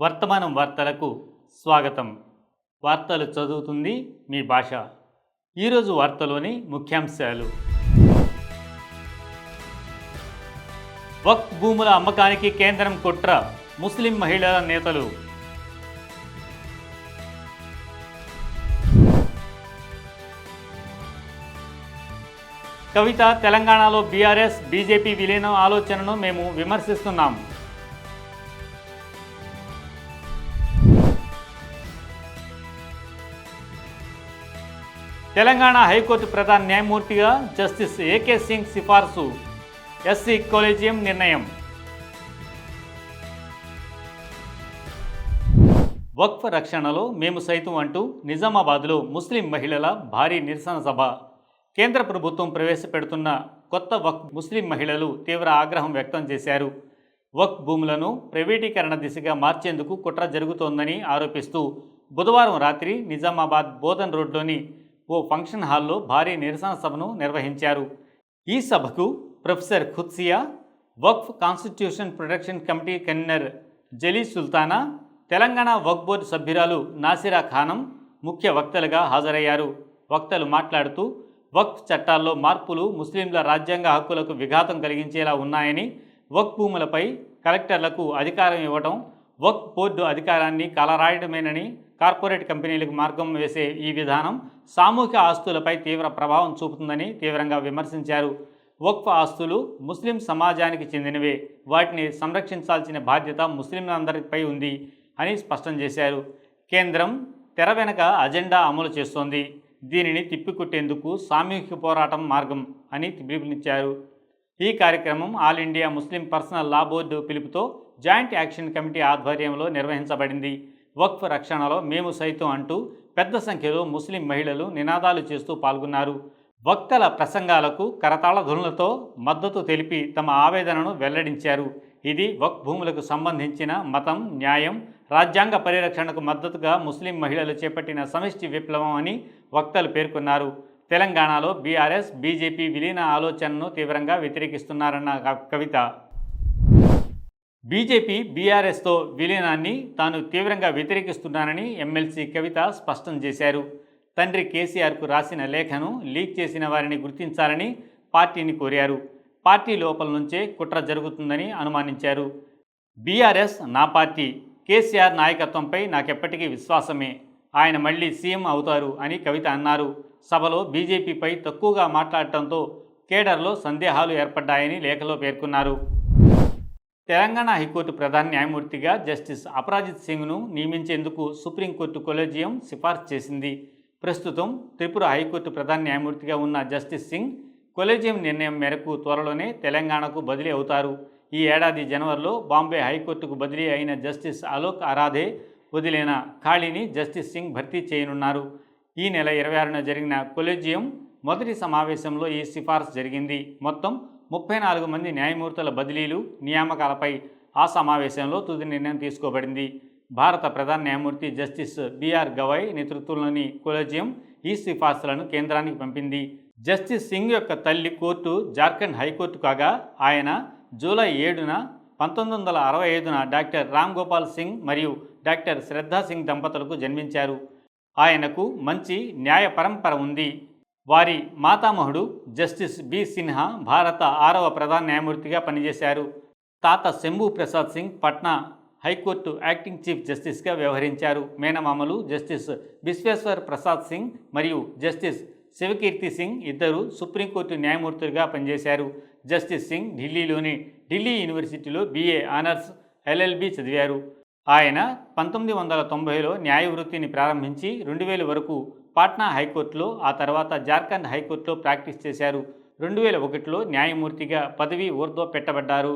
వర్తమానం వార్తలకు స్వాగతం. వార్తలు చదువుతుంది మీ భాష. ఈరోజు వార్తలోని ముఖ్యాంశాలు. వక్ఫ్ భూముల అమ్మకానికి కేంద్రం కుట్ర ముస్లిం మహిళల నేతలు. కవిత తెలంగాణలో బీఆర్ఎస్ బీజేపీ విలీనం ఆలోచనను మేము విమర్శిస్తున్నాం. తెలంగాణ హైకోర్టు ప్రధాన న్యాయమూర్తిగా జస్టిస్ ఏకే సింగ్ సిఫార్సు ఎస్సీ కొలేజియం నిర్ణయం. వక్ఫ్ రక్షణలో మేము సైతం అంటూ నిజామాబాద్లో ముస్లిం మహిళల భారీ నిరసన సభ. కేంద్ర ప్రభుత్వం ప్రవేశపెడుతున్న కొత్త వక్ఫ్ ముస్లిం మహిళలు తీవ్ర ఆగ్రహం వ్యక్తం చేశారు. వక్ఫ్ భూములను ప్రైవేటీకరణ దిశగా మార్చేందుకు కుట్ర జరుగుతోందని ఆరోపిస్తూ బుధవారం రాత్రి నిజామాబాద్ బోధన్ రోడ్లోని ఓ ఫంక్షన్ హాల్లో భారీ నిరసన సభను నిర్వహించారు. ఈ సభకు professor Qudsia Waqf constitution protection committee convener Jali Sultana Telangana Waqf board సభ్యురాలు నాసిరా ఖానం ముఖ్య వక్తలుగా హాజరయ్యారు. వక్తలు మాట్లాడుతూ వక్ఫ్ చట్టాల్లో మార్పులు ముస్లింల రాజ్యాంగ హక్కులకు విఘాతం కలిగించేలా ఉన్నాయని వక్ఫ్ భూములపై కలెక్టర్లకు అధికారం ఇవ్వడం వక్ బోర్డు అధికారాన్ని కలరాయడమేనని కార్పొరేట్ కంపెనీలకు మార్గం వేసే ఈ విధానం సామూహిక ఆస్తులపై తీవ్ర ప్రభావం చూపుతుందని తీవ్రంగా విమర్శించారు. వక్ఫ్ ఆస్తులు ముస్లిం సమాజానికి చెందినవే. వాటిని సంరక్షించాల్సిన బాధ్యత ముస్లింలందరిపై ఉంది అని స్పష్టం చేశారు. కేంద్రం తెర వెనక అజెండా అమలు చేస్తోంది. దీనిని తిప్పికొట్టేందుకు సామూహిక పోరాటం మార్గం అని పిలుపునిచ్చారు. ఈ కార్యక్రమం all India Muslim personal law board పిలుపుతో జాయింట్ యాక్షన్ కమిటీ ఆధ్వర్యంలో నిర్వహించబడింది. వక్ఫ్ రక్షణలో మేము సైతం అంటూ పెద్ద సంఖ్యలో ముస్లిం మహిళలు నినాదాలు చేస్తూ పాల్గొన్నారు. వక్తల ప్రసంగాలకు కరతాళ ధ్వనులతో మద్దతు తెలిపి తమ ఆవేదనను వెల్లడించారు. ఇది వక్ఫ్ భూములకు సంబంధించిన మతం న్యాయం రాజ్యాంగ పరిరక్షణకు మద్దతుగా ముస్లిం మహిళలు చేపట్టిన సమిష్టి విప్లవం అని వక్తలు పేర్కొన్నారు. తెలంగాణలో బీఆర్ఎస్ బీజేపీ విలీన ఆలోచనను తీవ్రంగా వ్యతిరేకిస్తున్నారన్న కవిత బీజేపీ బీఆర్ఎస్తో విలీనాన్ని తాను తీవ్రంగా వ్యతిరేకిస్తున్నానని ఎమ్మెల్సీ కవిత స్పష్టం చేశారు. తండ్రి కేసీఆర్కు రాసిన లేఖను లీక్ చేసిన వారిని గుర్తించాలని పార్టీని కోరారు. పార్టీ లోపల నుంచే కుట్ర జరుగుతుందని అనుమానించారు. బీఆర్ఎస్ నా పార్టీ కేసీఆర్ నాయకత్వంపై నాకెప్పటికీ విశ్వాసమే. ఆయన మళ్ళీ సీఎం అవుతారు అని కవిత అన్నారు. సభలో బీజేపీపై తక్కువగా మాట్లాడటంతో కేడర్లో సందేహాలు ఏర్పడ్డాయని లేఖలో పేర్కొన్నారు. తెలంగాణ హైకోర్టు ప్రధాన న్యాయమూర్తిగా జస్టిస్ అపరాజిత్ సింగ్ను నియమించేందుకు సుప్రీంకోర్టు కొలేజియం సిఫార్సు చేసింది. ప్రస్తుతం త్రిపుర హైకోర్టు ప్రధాన న్యాయమూర్తిగా ఉన్న జస్టిస్ సింగ్ కొలేజియం నిర్ణయం మేరకు త్వరలోనే తెలంగాణకు బదిలీ అవుతారు. ఈ ఏడాది జనవరిలో బాంబే హైకోర్టుకు బదిలీ అయిన జస్టిస్ అలోక్ ఆరాధే వదిలిన ఖాళీని జస్టిస్ సింగ్ భర్తీ చేయనున్నారు. ఈ నెల ఇరవై ఆరున జరిగిన కొలేజియం మొదటి సమావేశంలో ఈ సిఫార్సు జరిగింది. మొత్తం ముప్పై నాలుగు మంది న్యాయమూర్తుల బదిలీలు నియామకాలపై ఆ సమావేశంలో తుది నిర్ణయం తీసుకోబడింది. భారత ప్రధాన న్యాయమూర్తి జస్టిస్ బిఆర్ గవాయ్ నేతృత్వంలోని కొలేజియం ఈ సిఫార్సులను కేంద్రానికి పంపింది. జస్టిస్ సింగ్ యొక్క తల్లి కోర్టు జార్ఖండ్ హైకోర్టు కాగా ఆయన జూలై ఏడున పంతొమ్మిది వందల అరవై ఐదున డాక్టర్ రామ్ గోపాల్ సింగ్ మరియు డాక్టర్ శ్రద్ధా సింగ్ దంపతులకు జన్మించారు. ఆయనకు మంచి న్యాయ పరంపర ఉంది. వారి మాతామహుడు జస్టిస్ బి సిన్హా భారత ఆరవ ప్రధాన న్యాయమూర్తిగా పనిచేశారు. తాత Shambhu Prasad Singh Patna high court acting chief జస్టిస్గా వ్యవహరించారు. మేనమామలు జస్టిస్ విశ్వేశ్వర్ ప్రసాద్ సింగ్ మరియు జస్టిస్ శివకీర్తి సింగ్ ఇద్దరు సుప్రీంకోర్టు న్యాయమూర్తులుగా పనిచేశారు. జస్టిస్ సింగ్ ఢిల్లీలోని ఢిల్లీ యూనివర్సిటీలో బీఏ ఆనర్స్ ఎల్ఎల్బి చదివారు. ఆయన పంతొమ్మిది వందల తొంభైలో న్యాయ వృత్తిని ప్రారంభించి రెండు వేల వరకు పాట్నా హైకోర్టులో ఆ తర్వాత జార్ఖండ్ హైకోర్టులో ప్రాక్టీస్ చేశారు. రెండు వేల ఒకటిలో న్యాయమూర్తిగా పదవి ఊర్ధ్వ పెట్టబడ్డారు.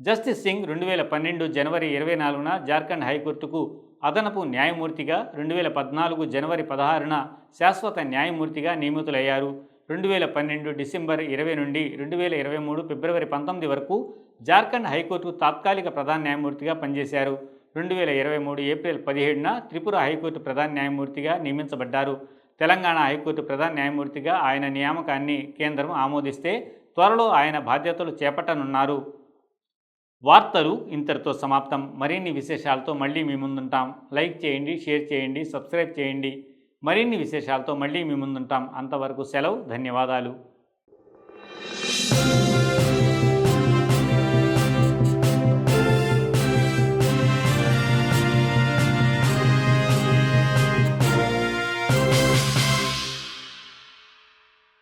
జస్టిస్ సింగ్ రెండు వేల పన్నెండు జనవరి ఇరవై నాలుగున జార్ఖండ్ హైకోర్టుకు అదనపు న్యాయమూర్తిగా రెండు వేల పద్నాలుగు జనవరి పదహారున శాశ్వత న్యాయమూర్తిగా నియమితులయ్యారు. రెండు వేల పన్నెండు డిసెంబర్ ఇరవై నుండి రెండు వేల ఇరవై మూడు ఫిబ్రవరి పంతొమ్మిది వరకు జార్ఖండ్ హైకోర్టు తాత్కాలిక ప్రధాన న్యాయమూర్తిగా పనిచేశారు. రెండు వేల ఇరవై మూడు ఏప్రిల్ పదిహేడున త్రిపుర హైకోర్టు ప్రధాన న్యాయమూర్తిగా నియమించబడ్డారు. తెలంగాణ హైకోర్టు ప్రధాన న్యాయమూర్తిగా ఆయన నియామకాన్ని కేంద్రం ఆమోదిస్తే త్వరలో ఆయన బాధ్యతలు చేపట్టనున్నారు. వార్తలు ఇంతటితో సమాప్తం. మరిన్ని విశేషాలతో మళ్ళీ మీ ముందుంటాం. లైక్ చేయండి షేర్ చేయండి సబ్స్క్రైబ్ చేయండి. మరిన్ని విశేషాలతో మళ్ళీ మీ ముందుంటాం. అంతవరకు సెలవు ధన్యవాదాలు.